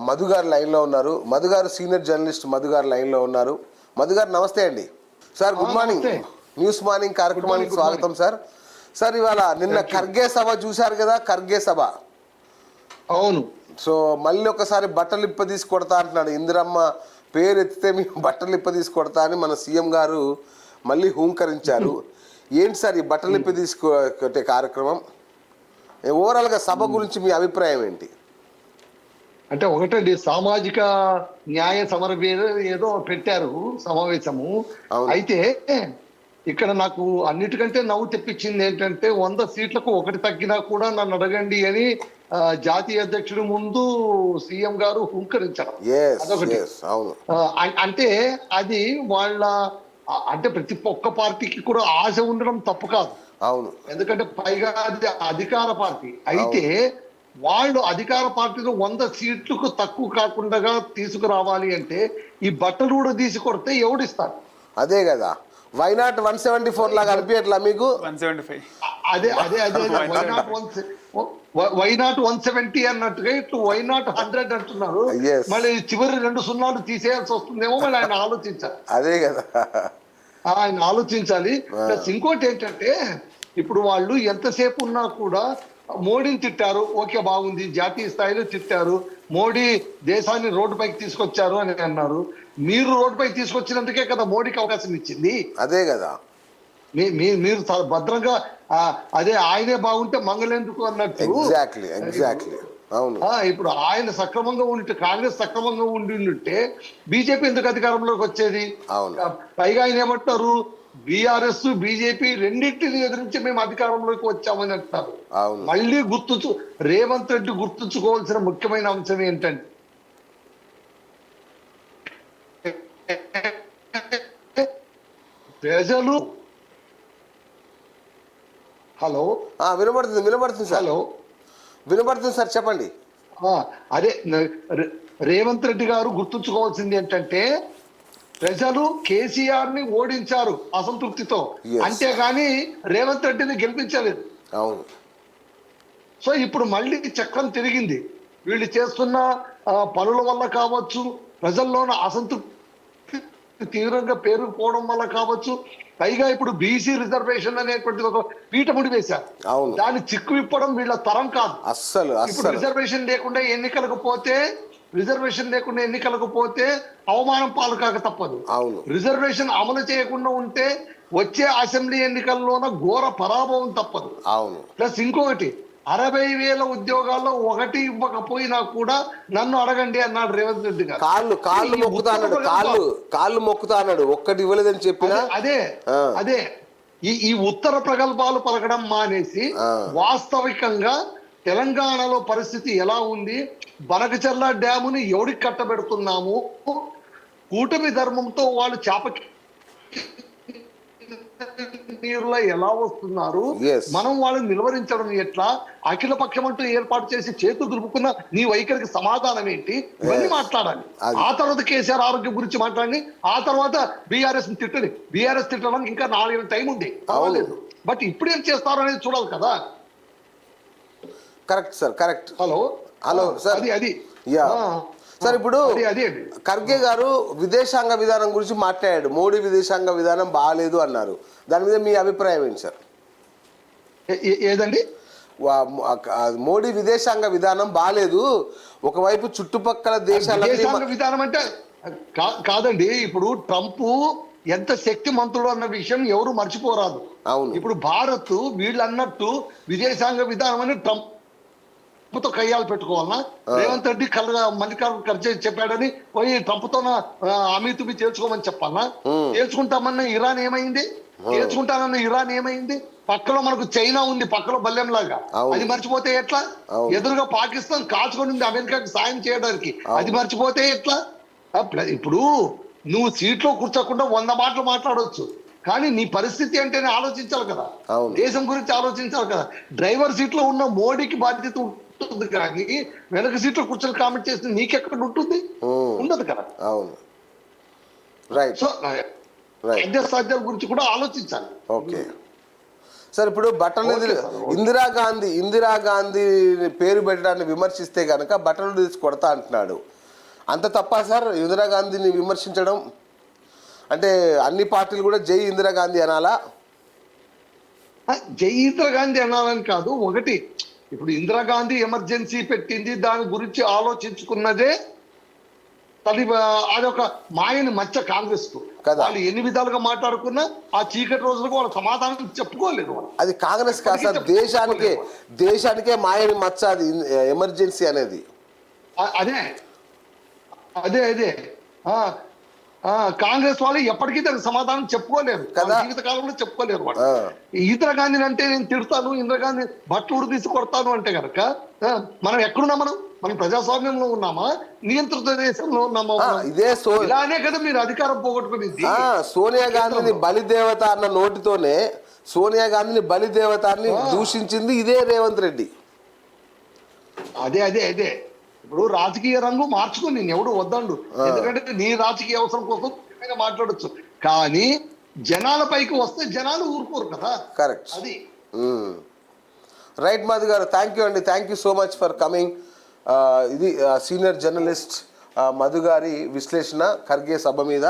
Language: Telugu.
మధు గారు లైన్లో ఉన్నారు. మధు గారు సీనియర్ జర్నలిస్ట్ మధు గారు లైన్లో ఉన్నారు. మధు గారు నమస్తే అండి. Sir good morning. News morning కార్యక్రమానికి స్వాగతం సార్. సార్ ఇవాళ నిన్న ఖర్గే సభ చూశారు కదా ఖర్గే సభ. అవును. సో మళ్ళీ ఒకసారి బట్టలు ఇప్ప తీసి కొడతా అంటున్నాడు. ఇందిరమ్మ పేరు ఎత్తితే మేము బట్టలు ఇప్ప తీసి కొడతా అని మన సీఎం గారు మళ్ళీ హూంకరించారు. ఏంటి సార్ ఈ బట్టలు ఇప్ప తీసి కొ- కొట్టే కార్యక్రమం ఓవరాల్గా సభ గురించి మీ అభిప్రాయం ఏంటి? అంటే ఒకటండి సామాజిక న్యాయ సమర ఏదో పెట్టారు సమావేశము. అయితే ఇక్కడ నాకు అన్నిటికంటే నవ్వు తెప్పించింది ఏంటంటే వంద సీట్లకు ఒకటి తగ్గినా కూడా నన్ను అడగండి అని జాతీయ అధ్యక్షుడి ముందు సీఎం గారు హుంకరించడం. అదొకటి. అంటే అది వాళ్ళ అంటే ప్రతి ఒక్క పార్టీకి కూడా ఆశ ఉండడం తప్పు కాదు. అవును. ఎందుకంటే పైగా అది అధికార పార్టీ. అయితే వాళ్ళు అధికార పార్టీలో వంద సీట్లకు తక్కువ కాకుండా తీసుకురావాలి అంటే ఈ బట్టలు కూడా తీసి కొడితే ఎవడిస్తారు? అదే కదా. వైనాట్ వన్ సెవెంటీ ఫోర్ లాగా అనిపించట్లా మీకు? వన్ సెవెంటీ ఫైవ్ అదే అదే అదే why not one why not one seventy అన్నట్టుగా ఇట్లు వైనాట్ హండ్రెడ్ అంటున్నారు. Yes. మళ్ళీ చివరి రెండు సున్నాలు తీసేయాల్సి వస్తుందేమో మళ్ళీ ఆయన ఆలోచించాలి. అదే కదా. ఆయన ఆలోచించాలి. ప్లస్ ఇంకోటి ఏంటంటే ఇప్పుడు వాళ్ళు ఎంతసేపు ఉన్నా కూడా మోడీని తిట్టారు ఓకే బాగుంది జాతీయ స్థాయిలో తిట్టారు మోడీ దేశాన్ని రోడ్డుపైకి తీసుకొచ్చారు అని అన్నారు. మీరు రోడ్డుపైకి తీసుకొచ్చినందుకే కదా మోడీకి అవకాశం ఇచ్చింది. అదే కదా. మీరు చాలా భద్రంగా అదే ఆయనే బాగుంటే మంగళెందుకు అన్నట్టు. ఎగ్జాక్ట్లీ ఎగ్జాక్ట్లీ అవును. ఆ, ఇప్పుడు ఆయన సక్రమంగా ఉంటే కాంగ్రెస్ సక్రమంగా ఉండి ఉంటే బీజేపీ ఎందుకు అధికారంలోకి వచ్చేది? అవును. పైగా ఆయన ఏమంటారు? బీఆర్ఎస్ బీజేపీ రెండింటిని ఎదిరించి మేము అధికారంలోకి వచ్చామని అవును. మళ్ళీ గుర్తుంచు రేవంత్ రెడ్డి గుర్తుంచుకోవాల్సిన ముఖ్యమైన అంశం ఏంటంటే ప్రజలు హలో? వినపడుతుంది సార్. హలో? వినపడుతుంది సార్ చెప్పండి. అదే రేవంత్ రెడ్డి గారు గుర్తుంచుకోవాల్సింది ఏంటంటే ప్రజలు కేసీఆర్ని ఓడించారు అసంతృప్తితో. అంతేగాని రేవంత్ రెడ్డిని గెలిపించలేదు. అవును. సో ఇప్పుడు మళ్ళీ చక్రం తిరిగింది. వీళ్ళు చేస్తున్న పనుల వల్ల కావచ్చు ప్రజల్లోన అసంతృప్తి తీవ్రంగా పేరుకుపోవడం వల్ల కావచ్చు పైగా ఇప్పుడు బీసీ రిజర్వేషన్ అనేటువంటిది ఒక పీఠముడి వేశారు. దాన్ని చిక్కు విప్పడం వీళ్ళ తరం కాదు. అస్సలు. రిజర్వేషన్ లేకుండా ఎన్నికలకు పోతే రిజర్వేషన్ లేకుండా ఎన్నికలకు పోతే అవమానం పాలు కాక తప్పదు. అవును. రిజర్వేషన్ అమలు చేయకుండా ఉంటే వచ్చే అసెంబ్లీ ఎన్నికల్లోన ఘోర పరాభవం తప్పదు. అవును. ప్లస్ ఇంకొకటి అరవై వేల ఉద్యోగాల్లో ఒకటి ఇవ్వకపోయినా కూడా నన్ను అడగండి అన్నాడు రేవంత్ రెడ్డి గారు. కాళ్ళు కాళ్ళు మొక్కుతా అన్నాడు కాళ్ళు కాళ్ళు మొక్కుతా అన్నాడు ఒక్కటి ఇవ్వలేదని చెప్పినా? అదే. అదే ఈ ఈ ఉత్తర ప్రగల్భాలు పలకడం మానేసి. వాస్తవికంగా తెలంగాణలో పరిస్థితి ఎలా ఉంది? బనకచర్ల డ్యాముని ఎవడికి కట్టబెడుతున్నాము? కూటమి ధర్మంతో వాళ్ళు చేపకి నీరులో ఎలా వస్తున్నారు. మనం వాళ్ళని నిలువరించడం ఎట్లా? అఖిల పక్షం అంటూ ఏర్పాటు చేసి చేతులు దులుపుకున్న నీ వైఖరికి సమాధానం ఏంటి? ఇవన్నీ. మాట్లాడాలి. ఆ తర్వాత కేసీఆర్ ఆరోగ్యం గురించి మాట్లాడి ఆ తర్వాత బీఆర్ఎస్ తిట్టని బీఆర్ఎస్ తిట్టడానికి ఇంకా నాలుగు టైం ఉంది. బట్ ఇప్పుడు ఏం చేస్తారు అనేది చూడాలి కదా. Correct sir correct. Hello. Hello, sir. అది అది. యా. సార్ ఇప్పుడు ఖర్గే గారు విదేశాంగ విధానం గురించి మాట్లాడాడు. మోడీ విదేశాంగ విధానం బాగాలేదు అన్నారు. దాని మీద మీ అభిప్రాయం ఏంటి సార్? ఏదండి? మోడీ విదేశాంగ విధానం బాగాలేదు ఒకవైపు చుట్టుపక్కల విదేశాంగ విధానం అంటే కాదండి. ఇప్పుడు ట్రంప్ ఎంత శక్తిమంతుడు అన్న విషయం ఎవరు మర్చిపోరాదు. అవును. ఇప్పుడు భారత్ వీళ్ళు అన్నట్టు విదేశాంగ విధానం అని ట్రంప్ తో కయ్యాలు పెట్టుకోవాలనా రేవంత్ రెడ్డి కళ్ళ మల్లికార్జున ఖర్చే చెప్పాడని పోయి ట్రంప్తో అమితుమి తేల్చుకోమని చెప్పాలనా తేల్చుకుంటామన్న ఇరాన్ ఏమైంది? తేల్చుకుంటానన్న ఇరాన్ ఏమైంది? పక్కలో మనకు చైనా ఉంది పక్కలో బల్లెం లాగా. అది మర్చిపోతే ఎట్లా. ఎదురుగా పాకిస్తాన్ కాచుకొని ఉంది అమెరికాకి సాయం చేయడానికి. అది మర్చిపోతే ఎట్లా? ఇప్పుడు నువ్వు సీట్లో కూర్చోకుండా వంద మాటలు మాట్లాడవచ్చు కానీ నీ పరిస్థితి అంటేనే ఆలోచించాలి కదా. దేశం గురించి ఆలోచించాలి కదా. డ్రైవర్ సీట్లో ఉన్న మోడీకి బాధ్యత ఉంటుంది కానీ వెనక సీట్లో కూర్చొని కామెంట్ చేస్తే నీకెక్కడ ఉంటుంది. ఉండదు కదా. అవును. రైట్ సో సాధ్యాల గురించి కూడా ఆలోచించాలి. ఓకే. సార్ ఇప్పుడు బట్టలు. ఇందిరాగాంధీ ఇందిరాగాంధీ పేరు పెట్టడాన్ని విమర్శిస్తే కనుక బట్టలు తీసి కొడతా అంటున్నాడు. అంత తప్ప సార్ ఇందిరాగాంధీని విమర్శించడం? అంటే అన్ని పార్టీలు కూడా జై ఇందిరాగాంధీ అనాలా? జై ఇందిరాగాంధీ అనాలని కాదు ఒకటి ఇప్పుడు ఇందిరాగాంధీ ఎమర్జెన్సీ పెట్టింది దాని గురించి ఆలోచించుకున్నదే తల్లి అదొక మాయని మచ్చ కాంగ్రెస్కు కదా. వాళ్ళు ఎన్ని విధాలుగా మాట్లాడుకున్నా ఆ చీకటి రోజులకు వాళ్ళు సమాధానం చెప్పుకోలేదు అది కాంగ్రెస్ కాదు సార్ దేశానికే దేశానికే మాయని మచ్చ అది ఎమర్జెన్సీ అనేది. అదే. అదే అదే. కాంగ్రెస్ వాళ్ళు ఎప్పటికీ దానికి సమాధానం చెప్పుకోలేరు. కదా. వాళ్ళ జీవిత కాలంలో చెప్పుకోలేరు ఆ. ఇందిరాగాంధీని అంటే నేను తిడతాను ఇందిరాగాంధీ బట్టలు తీసి కొడతాను అంటే కనుక మనం ఎక్కడున్నాం మనం? మనం ప్రజాస్వామ్యంలో ఉన్నామా? నియంత్రిత దేశంలో ఉన్నామా? ఇదే సో ఇలానే కదా మీరు అధికారం పోగొట్టుకునేది. సోనియా గాంధీని బలిదేవత అన్న నోటితోనే సోనియా గాంధీని బలిదేవత అని దూషించింది ఇదే రేవంత్ రెడ్డి. అదే అదే అదే. ఇప్పుడు రాజకీయ రంగు మార్చుకో నేను ఎవడు వద్దండు. ఎందుకంటే నీ రాజకీయ అవసరం కోసం మాట్లాడొచ్చు. కానీ జనాల పైకి వస్తే జనాలు ఊరుకోరు కదా. కరెక్ట్ అది. రైట్ మధు గారు థ్యాంక్ యూ అండి. Thank you so much for coming ఇది సీనియర్ జర్నలిస్ట్ మధు గారి విశ్లేషణ ఖర్గే సభ మీద.